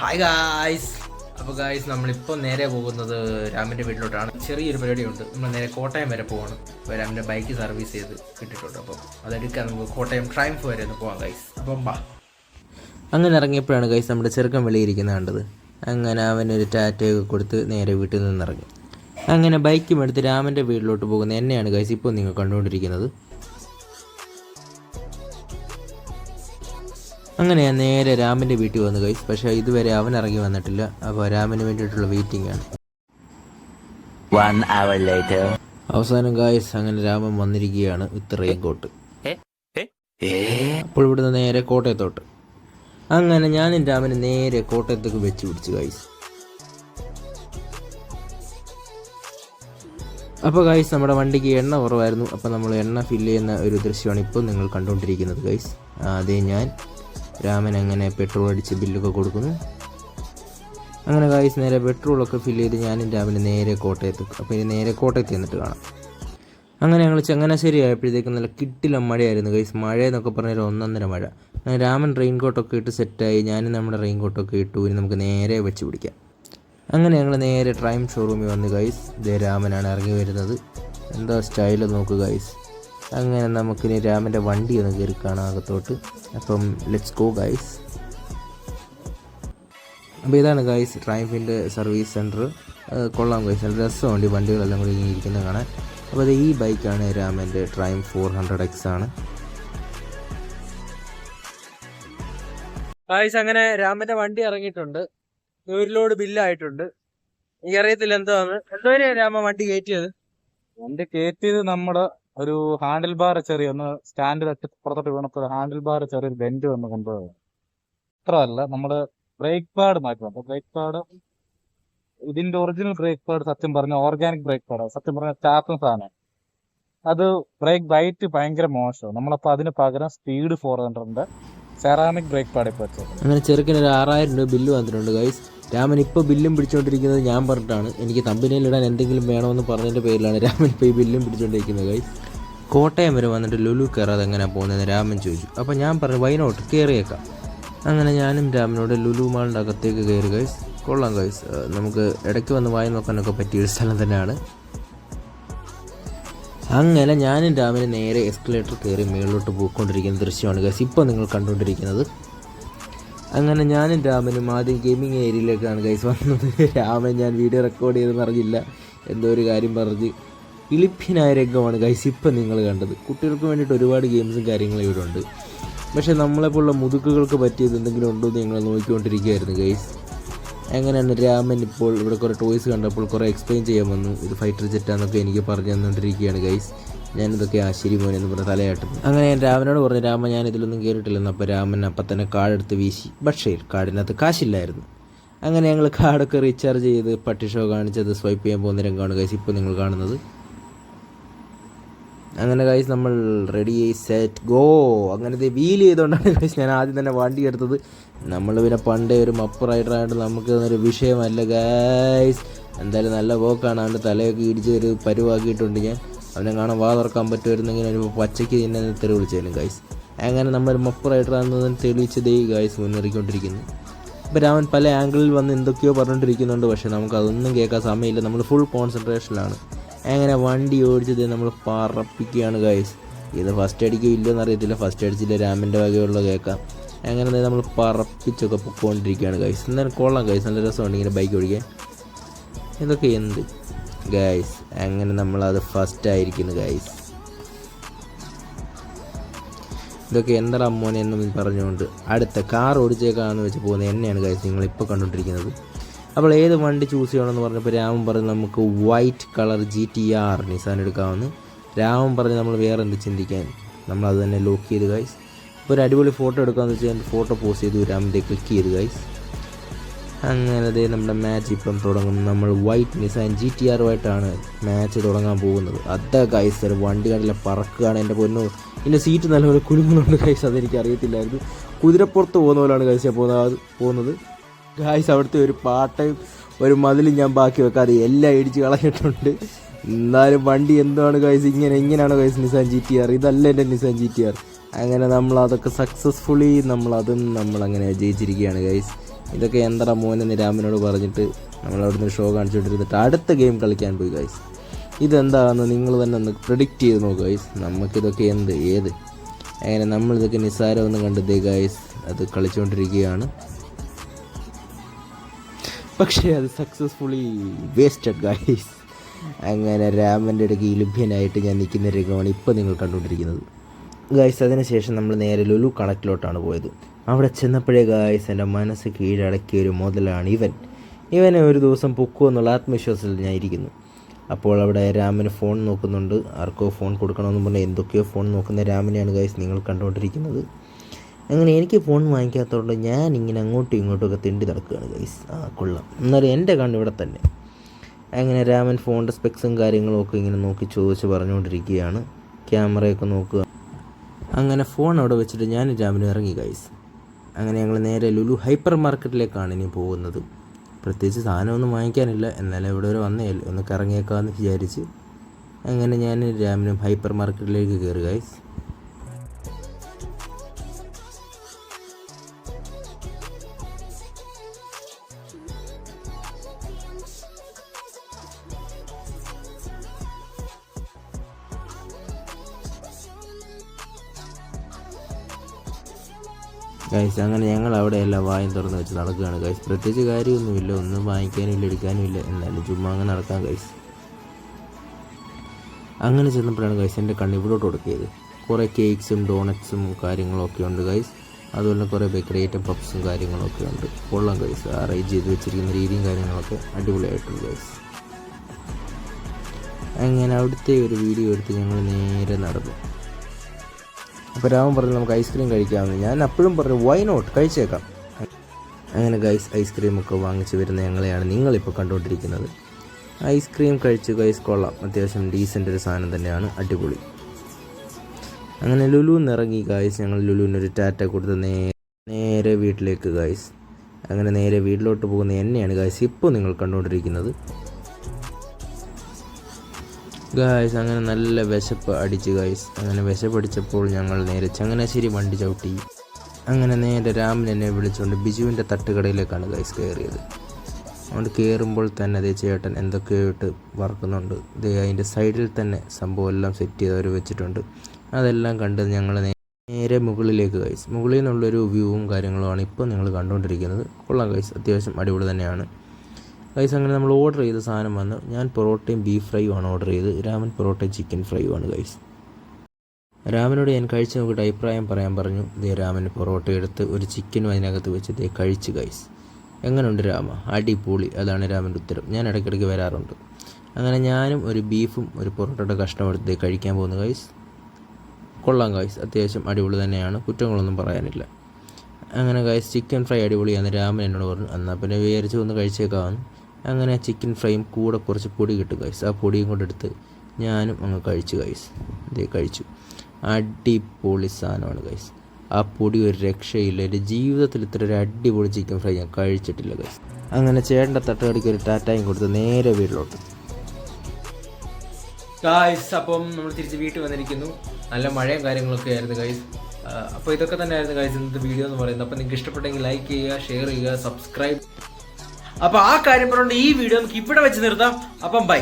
Hi guys അപ്പോൾ guys നമ്മളിപ്പോൾ നേരെ പോകുന്നത് രാമന്റെ വീട്ടിലോട്ടാണ്. ചെറിയൊരു പരിപാടി ഉണ്ട് നമ്മൾ നേരെ കോട്ടയം വരെ പോകണം അപ്പോൾ ബൈക്ക് സർവീസ് ചെയ്ത് കിട്ടിയിട്ടുണ്ട് അപ്പം അതെടുക്കാൻ നമുക്ക് കോട്ടയം ട്രൈംഫ് വരെ ഒന്ന് പോകാം ഗൈസ് അപ്പം ബാ അങ്ങനെ ഇറങ്ങിയപ്പോഴാണ് ഗൈസ് നമ്മുടെ ചെറുക്കൻ വെളിയിരിക്കുന്നത് കണ്ടത്. അങ്ങനെ അവനൊരു ടാറ്റയൊക്കെ കൊടുത്ത് നേരെ വീട്ടിൽ നിന്ന് ഇറങ്ങി അങ്ങനെ ബൈക്കും എടുത്ത് രാമന്റെ വീട്ടിലോട്ട് പോകുന്ന എന്നെയാണ് ഗൈസ് ഇപ്പോൾ നിങ്ങൾ കണ്ടുകൊണ്ടിരിക്കുന്നത്. അങ്ങനെ ഞാൻ നേരെ രാമന്റെ വീട്ടിൽ വന്നു കഴിച്ചു പക്ഷേ ഇതുവരെ അവൻ ഇറങ്ങി വന്നിട്ടില്ല. അപ്പോൾ രാമന് വേണ്ടിയിട്ടുള്ള വെയിറ്റിംഗ് ആണ്. One hour അവസാനം ഗായസ് അങ്ങനെ രാമൻ വന്നിരിക്കുകയാണ് ഇത്രയും കോട്ട്. അപ്പോൾ ഇവിടുന്ന് നേരെ കോട്ടയത്തോട്ട്. അങ്ങനെ ഞാനും രാമന് നേരെ കോട്ടയത്തേക്ക് വെച്ച് പിടിച്ചു ഗായസ് അപ്പോൾ ഗൈസ് നമ്മുടെ വണ്ടിക്ക് എണ്ണ കുറവായിരുന്നു. അപ്പോൾ നമ്മൾ എണ്ണ ഫില്ല് ചെയ്യുന്ന ഒരു ദൃശ്യമാണ് ഇപ്പോൾ നിങ്ങൾ കണ്ടുകൊണ്ടിരിക്കുന്നത് ഗൈസ് അതേ ഞാൻ. രാമൻ അങ്ങനെ പെട്രോൾ അടിച്ച് ബില്ലൊക്കെ കൊടുക്കുന്നു. അങ്ങനെ കായ്സ് നേരെ പെട്രോളൊക്കെ ഫില്ല് ചെയ്ത് ഞാനും രാവിലെ നേരെ കോട്ടയത്ത് അപ്പോൾ ഇനി നേരെ കോട്ടയത്ത് ചെന്നിട്ട് കാണാം. അങ്ങനെ ഞങ്ങൾ ചങ്ങനാശ്ശേരി ആയപ്പോഴത്തേക്കും നല്ല കിട്ടില്ല മഴയായിരുന്നു കൈസ് മഴ എന്നൊക്കെ പറഞ്ഞാൽ ഒന്നൊന്നര മഴ. രാമൻ റെയിൻ കോട്ടൊക്കെ ഇട്ട് സെറ്റായി ഞാനും നമ്മുടെ റെയിൻ കോട്ടൊക്കെ ഇട്ടു ഇനി നമുക്ക് നേരെ വെച്ച് പിടിക്കാം. അങ്ങനെ ഞങ്ങൾ നേരെ ട്രൈം ഷോറൂമിൽ വന്ന് കൈസ് ഇതേ രാമനാണ് ഇറങ്ങി വരുന്നത്. എന്താ സ്റ്റൈൽ നോക്ക് ഗൈസ് അങ്ങനെ നമുക്കിനി രാമന്റെ വണ്ടി ഒന്ന് കയറി കാണാം അകത്തോട്ട്. അപ്പം ലെറ്റ്സ് ഗോ ഗൈസ് അപ്പോൾ ഇതാണ് ഗൈസ് ട്രൈഫിന്റെ സർവീസ് സെന്റർ കൊള്ളാം ഗൈസ് നല്ല രസമുണ്ട് ഈ വണ്ടികളെല്ലാം കൂടി ഇങ്ങനെ ഇരിക്കുന്നത് കാണാൻ. അപ്പോൾ അത് ഈ ബൈക്കാണ് രാമന്റെ ട്രൈം ഫോർ ഹൺഡ്രഡ് എക്സ് ആണ്. ഗൈസ് അങ്ങനെ രാമന്റെ വണ്ടി ഇറങ്ങിയിട്ടുണ്ട്. ഒരു ലോഡ് ബില്ലായിട്ടുണ്ട്. എനിക്കറിയത്തില്ല എന്താന്ന് എന്തോ രാമ വണ്ടി കയറ്റിയത്? വണ്ടി കയറ്റിയത് നമ്മുടെ ഒരു ഹാൻഡിൽ ബാർ ചെറിയ ഒന്ന് സ്റ്റാൻഡ് വെച്ച് പുറത്തോട്ട് വീണപ്പോൾ ഹാൻഡിൽ ബാർ ചെറിയൊരു ബെൻഡ് വന്ന് കൊണ്ടുപോയത് അത്രയല്ല നമ്മൾ ബ്രേക്ക് പാഡ് മാറ്റണം അപ്പൊ ബ്രേക്ക് പാഡ് ഇതിന്റെ ഒറിജിനൽ ബ്രേക്ക് പാഡ് സത്യം പറഞ്ഞ ഓർഗാനിക് ബ്രേക്ക് പാഡ് സത്യം പറഞ്ഞ ചാത്തും സാധനം. അത് ബ്രേക്ക് ബൈറ്റ് ഭയങ്കര മോശം നമ്മളപ്പോ അതിന് പകരം സ്പീഡ് ഫോർ ഹൺഡ്രഡിന്റെ സെറാമിക് ബ്രേക്ക് പാഡ് ഇപ്പൊ വെച്ചത് അങ്ങനെ ചെറുക്കിന് ഒരു ആറായിരം രൂപ ബില്ല് വന്നിട്ടുണ്ട് ഗൈസ് രാമൻ ഇപ്പോൾ ബില്ലും പിടിച്ചുകൊണ്ടിരിക്കുന്നത് ഞാൻ പറഞ്ഞിട്ടാണ്. എനിക്ക് തമ്പിനയിലിടാൻ എന്തെങ്കിലും വേണമെന്ന് പറഞ്ഞതിന്റെ പേരിലാണ് രാമൻ ഇപ്പോൾ ഈ ബില്ലും പിടിച്ചുകൊണ്ടിരിക്കുന്നത് കൈ കോട്ടയം വരെ വന്നിട്ട് ലുലു കയറാതെ എങ്ങനെ പോകുന്നതെന്ന് രാമൻ ചോദിച്ചു. അപ്പോൾ ഞാൻ പറഞ്ഞു വൈനോട്ട് കയറിയേക്കാം അങ്ങനെ ഞാനും രാമനോട് ലുലു മാളിന്റെ അകത്തേക്ക് കയറി ഗൈസ് കൊള്ളാം ഗൈസ് നമുക്ക് ഇടയ്ക്ക് വന്ന് വായി നോക്കാനൊക്കെ പറ്റിയ ഒരു സ്ഥലം തന്നെയാണ്. അങ്ങനെ ഞാനും രാമന് നേരെ എസ്കലേറ്റർ കയറി മുകളിലോട്ട് പോയിക്കൊണ്ടിരിക്കുന്ന ദൃശ്യമാണ് ഗൈസ് ഇപ്പോൾ നിങ്ങൾ കണ്ടുകൊണ്ടിരിക്കുന്നത് അങ്ങനെ ഞാനും രാമനും ആദ്യം ഗെയിമിങ് ഏരിയയിലേക്കാണ് ഗൈസ് വന്നത്. രാമൻ ഞാൻ വീഡിയോ റെക്കോർഡ് ചെയ്തെന്ന് അറിഞ്ഞില്ല. എന്തോ ഒരു കാര്യം പറഞ്ഞ് ഇളിപ്പിനായ രംഗമാണ് ഗൈസ് ഇപ്പം നിങ്ങൾ കണ്ടത്. കുട്ടികൾക്ക് വേണ്ടിയിട്ട് ഒരുപാട് ഗെയിംസും കാര്യങ്ങളും ഇവിടെ ഉണ്ട്. പക്ഷേ നമ്മളെപ്പോലുള്ള മുതുക്കുകൾക്ക് പറ്റിയത് എന്തെങ്കിലും ഉണ്ടോ എന്ന് ഞങ്ങൾ നോക്കിക്കൊണ്ടിരിക്കുകയായിരുന്നു ഗൈസ് എങ്ങനെയാണ് രാമൻ ഇപ്പോൾ ഇവിടെ കുറേ ടോയ്സ് കണ്ടപ്പോൾ കുറേ എക്സ്പ്ലെയിൻ ചെയ്യാൻ വന്നു. ഇത് ഫൈറ്റർ ജെറ്റാന്നൊക്കെ എനിക്ക് പറഞ്ഞു തന്നുകൊണ്ടിരിക്കുകയാണ് ഗൈസ് ഞാനിതൊക്കെ ആശ്ശേരി ശരി മോനെ എന്ന് പറഞ്ഞ തലയാട്ടും. അങ്ങനെ ഞാൻ രാമനോട് പറഞ്ഞു രാമൻ ഞാൻ ഇതിലൊന്നും കയറിയിട്ടില്ലെന്ന് അപ്പോൾ രാമൻ അപ്പം തന്നെ കാർഡെടുത്ത് വീശി. പക്ഷേ കാർഡിനകത്ത് കാശില്ലായിരുന്നു. അങ്ങനെ ഞങ്ങൾ കാർഡൊക്കെ റീചാർജ് ചെയ്ത് പട്ടി ഷോ കാണിച്ചത് സ്വൈപ്പ് ചെയ്യാൻ പോകുന്ന കാണുക ഗൈസ് ഇപ്പോൾ നിങ്ങൾ കാണുന്നത്. അങ്ങനെ ഗൈസ് നമ്മൾ റെഡി സെറ്റ് ഗോ അങ്ങനത്തെ വീൽ ചെയ്തുകൊണ്ടാണ് ഗൈസ് ഞാൻ ആദ്യം തന്നെ വണ്ടി എടുത്തത്. നമ്മൾ പിന്നെ പണ്ടേ ഒരു മപ്പ് റൈഡറായിട്ട് നമുക്ക് ഒരു വിഷയമല്ല ഗൈസ് എന്തായാലും നല്ല പോക്കാണ്. അവന്റെ തലയൊക്കെ ഇടിച്ച് ഒരു പരുവാക്കിയിട്ടുണ്ട് ഞാൻ. അവനെ കാണാൻ വാ തുറക്കാൻ പറ്റുമായിരുന്നെങ്കിൽ ഒരു പച്ചയ്ക്ക് തന്നെ തെറി വിളിച്ചേനും ഗൈസ് അങ്ങനെ നമ്മൾ മപ്പ് റൈഡറാണെന്ന് തെളിയിച്ചതേ ഗൈസ് മുന്നേറിക്കൊണ്ടിരിക്കുന്നു. ഇപ്പോൾ രാമൻ പല ആംഗിളിൽ വന്ന് എന്തൊക്കെയോ പറഞ്ഞുകൊണ്ടിരിക്കുന്നുണ്ട് പക്ഷേ നമുക്ക് അതൊന്നും കേൾക്കാൻ സമയമില്ല. നമ്മൾ ഫുൾ കോൺസെൻട്രേഷനിലാണ് അങ്ങനെ വണ്ടി ഓടിച്ചത് നമ്മൾ പറപ്പിക്കുകയാണ് ഗൈസ് ഇത് ഫസ്റ്റ് അടിക്കോ ഇല്ലെന്ന് അറിയത്തില്ല. ഫസ്റ്റ് അടിച്ചില്ല രാമന്റെ വകയുള്ള കേൾക്കാം. അങ്ങനെ നമ്മൾ പറപ്പിച്ചൊക്കെ പൊക്കോണ്ടിരിക്കുകയാണ് ഗൈസ് എന്നാലും കൊള്ളാം ഗൈസ് നല്ല രസമുണ്ട് ഇങ്ങനെ ബൈക്ക് ഓടിക്കാൻ. ഇതൊക്കെ എന്ത്? ഗൈസ് അങ്ങനെ നമ്മളത് ഫസ്റ്റ് ആയിരിക്കുന്നു ഗൈസ് ഇതൊക്കെ എന്താ അമ്മോനെ എന്നും പറഞ്ഞുകൊണ്ട് അടുത്ത കാർ ഓടിച്ചേക്കാന്ന് വെച്ച് പോകുന്ന എന്നെയാണ് ഗൈസ് നിങ്ങൾ ഇപ്പോൾ കണ്ടുകൊണ്ടിരിക്കുന്നത്. അപ്പോൾ ഏത് വണ്ടി ചൂസ് ചെയ്യണമെന്ന് പറഞ്ഞപ്പോൾ രാമൻ പറഞ്ഞു നമുക്ക് white colour G T R Nissan എടുക്കാമെന്ന്. രാമൻ പറഞ്ഞ് നമ്മൾ വേറെ എന്ത് ചിന്തിക്കാൻ? നമ്മൾ അത് തന്നെ ലോക്ക് ചെയ്ത് ഗൈസ് ഇപ്പോൾ ഒരു അടിപൊളി ഫോട്ടോ എടുക്കാമെന്ന് വെച്ചാൽ ഫോട്ടോ പോസ്റ്റ് ചെയ്തു രാമന്റെ ക്ലിക്ക് ചെയ്ത് ഗൈസ് അങ്ങനെ അതേ നമ്മുടെ മാച്ച് ഇപ്പം തുടങ്ങും. നമ്മൾ വൈറ്റ് നിസാൻ ജി ടി ആറുമായിട്ടാണ് മാച്ച് തുടങ്ങാൻ പോകുന്നത്. അതാ ഗൈസ് ഒരു വണ്ടി കണ്ടില്ല പറക്കുകയാണ് എന്റെ പൊന്നു. എന്റെ സീറ്റ് നല്ലപോലെ കുലുങ്ങുന്നുണ്ട് ഗൈസ് അതെനിക്ക് അറിയത്തില്ലായിരുന്നു. കുതിരപ്പുറത്ത് പോകുന്ന പോലെയാണ് ഗൈസ് പോകുന്നത് പോകുന്നത്. ഗായ്സ് അവിടുത്തെ ഒരു പാട്ട് ഒരു മതിലും ഞാൻ ബാക്കി വെക്കാതെ എല്ലാം ഇടിച്ച് കളഞ്ഞിട്ടുണ്ട്. എന്നാലും വണ്ടി എന്താണ് ഗൈസ് ഇങ്ങനെ ഇങ്ങനെയാണ് guys Nissan G T R ഇതല്ല എന്റെ നിസാൻ ജി ടി ആർ അങ്ങനെ നമ്മൾ അതൊക്കെ സക്സസ്ഫുള്ളി നമ്മളതും നമ്മളങ്ങനെ ജയിച്ചിരിക്കുകയാണ് ഗൈസ് ഇതൊക്കെ എന്താ മോനെ രാമനോട് പറഞ്ഞിട്ട് നമ്മൾ അവിടെ അവിടുന്ന് ഷോ കാണിച്ചുകൊണ്ടിരുന്നിട്ട് അടുത്ത ഗെയിം കളിക്കാൻ പോയി ഗൈസ് ഇതെന്താണെന്ന് നിങ്ങൾ തന്നെ ഒന്ന് പ്രിഡിക്റ്റ് ചെയ്ത് നോക്കുക ഗൈസ് നമുക്കിതൊക്കെ എന്ത് ഏത്? അങ്ങനെ നമ്മളിതൊക്കെ നിസ്സാരമൊന്നും കണ്ടതേ ഗൈസ് അത് കളിച്ചുകൊണ്ടിരിക്കുകയാണ് പക്ഷേ അത് സക്സസ്ഫുള്ളി വേസ്റ്റഡ് ഗൈസ് അങ്ങനെ രാമന്റെ ഇടയ്ക്ക് ലഭ്യനായിട്ട് ഞാൻ നിൽക്കുന്ന രംഗമാണ് ഇപ്പോൾ നിങ്ങൾ കണ്ടുകൊണ്ടിരിക്കുന്നത്. ഗൈസ് അതിനുശേഷം നമ്മൾ നേരെ ലുലു കണക്കിലോട്ടാണ് പോയത്. അവിടെ ചെന്നപ്പോഴേ ഗായ്സ് എന്റെ മനസ്സ് കീഴടക്കിയ ഒരു മുതലാണ് ഇവൻ. ഇവനെ ഒരു ദിവസം പൊക്കുമോ എന്നുള്ള ആത്മവിശ്വാസത്തിൽ ഞാൻ ഇരിക്കുന്നു. അപ്പോൾ അവിടെ രാമന് ഫോൺ നോക്കുന്നുണ്ട്. ആർക്കോ ഫോൺ കൊടുക്കണമെന്ന് പറഞ്ഞാൽ എന്തൊക്കെയോ ഫോൺ നോക്കുന്ന രാമനെയാണ് ഗായ്സ് നിങ്ങൾ കണ്ടുകൊണ്ടിരിക്കുന്നത്. അങ്ങനെ എനിക്ക് ഫോൺ വാങ്ങിക്കാത്തതുകൊണ്ട് ഞാൻ ഇങ്ങനെ അങ്ങോട്ടും ഇങ്ങോട്ടും ഒക്കെ തിണ്ടി നടക്കുകയാണ് ഗൈസ് ആ കൊള്ളാം. എന്നാലും എന്റെ കണ്ണ് ഇവിടെ തന്നെ. അങ്ങനെ രാമൻ ഫോണിന്റെ സ്പെക്സും കാര്യങ്ങളും ഒക്കെ ഇങ്ങനെ നോക്കി ചോദിച്ച് പറഞ്ഞുകൊണ്ടിരിക്കുകയാണ്. ക്യാമറയൊക്കെ നോക്കുക. അങ്ങനെ ഫോൺ അവിടെ വെച്ചിട്ട് ഞാൻ രാമനും ഇറങ്ങി ഗൈസ് അങ്ങനെ ഞങ്ങൾ നേരെ ലുലു ഹൈപ്പർ മാർക്കറ്റിലേക്കാണ് ഇനി പോകുന്നത്. പ്രത്യേകിച്ച് സാധനമൊന്നും വാങ്ങിക്കാനില്ല. എന്നാലും ഇവിടെ വരെ വന്നേ ഒന്ന് കറങ്ങിയേക്കാമെന്ന് വിചാരിച്ച് അങ്ങനെ ഞാൻ രാമിനും ഹൈപ്പർ മാർക്കറ്റിലേക്ക് കയറി ഗൈസ് അങ്ങനെ ഞങ്ങൾ അവിടെ എല്ലാം വായും തുറന്ന് വെച്ച് നടക്കുകയാണ്. ഗൈസ് പ്രത്യേകിച്ച് കാര്യമൊന്നുമില്ല. ഒന്നും വാങ്ങിക്കാനും ഇല്ല എടുക്കാനും ഇല്ല എന്നാലും ചുമ്മാ അങ്ങ് നടക്കാം ഗൈസ് അങ്ങനെ ചെന്നപ്പോഴാണ് ഗൈസ് എന്റെ കണ്ണ് ഇവിടോട്ട് കൊടുക്കിയത് കുറേ കേക്ക്സും ഡോണറ്റ്സും കാര്യങ്ങളൊക്കെ ഉണ്ട് ഗൈസ് അതുപോലെ കുറേ ബേക്കറി ഐറ്റം പപ്സും കാര്യങ്ങളൊക്കെ ഉണ്ട്. കൊള്ളാം ഗൈസ് അറേഞ്ച് ചെയ്ത് വെച്ചിരിക്കുന്ന രീതിയും കാര്യങ്ങളൊക്കെ അടിപൊളിയായിട്ടുണ്ട് ഗൈസ് അങ്ങനെ അവിടുത്തെ ഒരു വീഡിയോ എടുത്ത് ഞങ്ങൾ നേരെ നടന്നു. അപ്പോൾ രാമൻ പറഞ്ഞു നമുക്ക് ഐസ്ക്രീം കഴിക്കാമെന്ന്. ഞാൻ അപ്പോഴും പറഞ്ഞു വൈ നോട്ട് കഴിച്ചേക്കാം. അങ്ങനെ ഗൈസ് ഐസ്ക്രീം ഒക്കെ വാങ്ങിച്ച് വരുന്ന ഞങ്ങളെയാണ് നിങ്ങളിപ്പോൾ കണ്ടുകൊണ്ടിരിക്കുന്നത്. ഐസ്ക്രീം കഴിച്ച് ഗൈസ് കൊള്ളാം. അത്യാവശ്യം ഡീസന്റ് ഒരു സാധനം തന്നെയാണ് അടിപൊളി. അങ്ങനെ ലുലുന്ന് ഇറങ്ങി ഗൈസ് ഞങ്ങൾ ലുലുവിനൊരു ടാറ്റ കൊടുത്ത് നേരെ വീട്ടിലേക്ക് ഗൈസ് അങ്ങനെ നേരെ വീട്ടിലോട്ട് പോകുന്ന എന്നെയാണ് ഗൈസ് ഇപ്പോൾ നിങ്ങൾ കണ്ടുകൊണ്ടിരിക്കുന്നത്. ഗായ്സ് അങ്ങനെ നല്ല വിശപ്പ് അടിച്ച് ഗായ്സ് അങ്ങനെ വിശപ്പടിച്ചപ്പോൾ ഞങ്ങൾ നേരെ ചങ്ങനാശ്ശേരി വണ്ടി ചവിട്ടി. അങ്ങനെ നേരെ രാമൻ എന്നെ വിളിച്ചുകൊണ്ട് ബിജുവിന്റെ തട്ടുകടയിലേക്കാണ് ഗൈസ് കയറിയത് അതുകൊണ്ട് കയറുമ്പോൾ തന്നെ അതേ ചേട്ടൻ എന്തൊക്കെയോ ഇട്ട് വറക്കുന്നുണ്ട് ദേ അതിന്റെ സൈഡിൽ തന്നെ സംഭവം എല്ലാം സെറ്റ് ചെയ്ത് അവർ വെച്ചിട്ടുണ്ട്. അതെല്ലാം കണ്ട് ഞങ്ങൾ നേരെ മുകളിലേക്ക് ഗൈസ് മുകളിൽ നിന്നുള്ളൊരു വ്യൂവും കാര്യങ്ങളുമാണ് ഇപ്പോൾ നിങ്ങൾ കണ്ടുകൊണ്ടിരിക്കുന്നത്. കൊള്ളാം ഗൈസ് അത്യാവശ്യം അടിപൊളി തന്നെയാണ്. ഗൈസ് അങ്ങനെ നമ്മൾ ഓർഡർ ചെയ്ത സാധനം വന്ന് ഞാൻ പൊറോട്ടയും ബീഫ് ഫ്രൈയും ആണ് ഓർഡർ ചെയ്ത് രാമൻ പൊറോട്ടയും ചിക്കൻ ഫ്രൈയും ആണ് ഗൈസ് രാമനോട് ഞാൻ കഴിച്ച് നോക്കിയിട്ട് അഭിപ്രായം പറയാൻ പറഞ്ഞു. ദേ രാമൻ പൊറോട്ട എടുത്ത് ഒരു ചിക്കനും അതിനകത്ത് വെച്ച് ദേ കഴിച്ച് ഗൈസ് എങ്ങനെയുണ്ട് രാമ? അടിപൊളി. അതാണ് രാമന്റെ ഉത്തരം. ഞാൻ ഇടയ്ക്കിടയ്ക്ക് വരാറുണ്ട്. അങ്ങനെ ഞാനും ഒരു ബീഫും ഒരു പൊറോട്ടയുടെ കഷ്ണം എടുത്ത് കഴിക്കാൻ പോകുന്നു ഗൈസ് കൊള്ളാം ഗൈസ് അത്യാവശ്യം അടിപൊളി തന്നെയാണ്. കുറ്റങ്ങളൊന്നും പറയാനില്ല. അങ്ങനെ ഗൈസ് ചിക്കൻ ഫ്രൈ അടിപൊളിയാണ് രാമൻ എന്നോട് പറഞ്ഞു. എന്നാൽ പിന്നെ വിചാരിച്ച് ഒന്ന് കഴിച്ചേക്കാമെന്ന് അങ്ങനെ ചിക്കൻ ഫ്രൈയും കൂടെ കുറച്ച് പൊടി കിട്ടും ഗൈസ് ആ പൊടിയും കൊണ്ട് എടുത്ത് ഞാനും അങ്ങ് കഴിച്ചു കഴിച്ച് ഇതേ കഴിച്ചു. അടിപൊളി സാധനമാണ് കഴിച്ച് ആ പൊടി ഒരു രക്ഷയില്ല. എന്റെ ജീവിതത്തിൽ ഇത്ര ഒരു അടിപൊളി ചിക്കൻ ഫ്രൈ ഞാൻ കഴിച്ചിട്ടില്ല കഴിച്ച് അങ്ങനെ ചേട്ടന്റെ തട്ടുകടിക്ക് ഒരു ടാറ്റായും കൊടുത്ത് നേരെ വീട്ടിലോട്ട്. ഗായ്സ് അപ്പം നമ്മൾ തിരിച്ച് വീട്ടിൽ വന്നിരിക്കുന്നു. നല്ല മഴയും കാര്യങ്ങളൊക്കെ ആയിരുന്നു ഗൈസ് അപ്പോൾ ഇതൊക്കെ തന്നെ ആയിരുന്നു ഗൈസ് ഇന്നത്തെ വീഡിയോ എന്ന് പറയുന്നത്. അപ്പോൾ നിങ്ങൾക്ക് ഇഷ്ടപ്പെട്ടെങ്കിൽ ലൈക്ക് ചെയ്യുക ഷെയർ ചെയ്യുക സബ്സ്ക്രൈബ് അപ്പോൾ ആ കാര്യം പറഞ്ഞുകൊണ്ട് ഈ വീഡിയോ നമുക്ക് ഇവിടെ വെച്ച് നിർത്താം. അപ്പം ബൈ.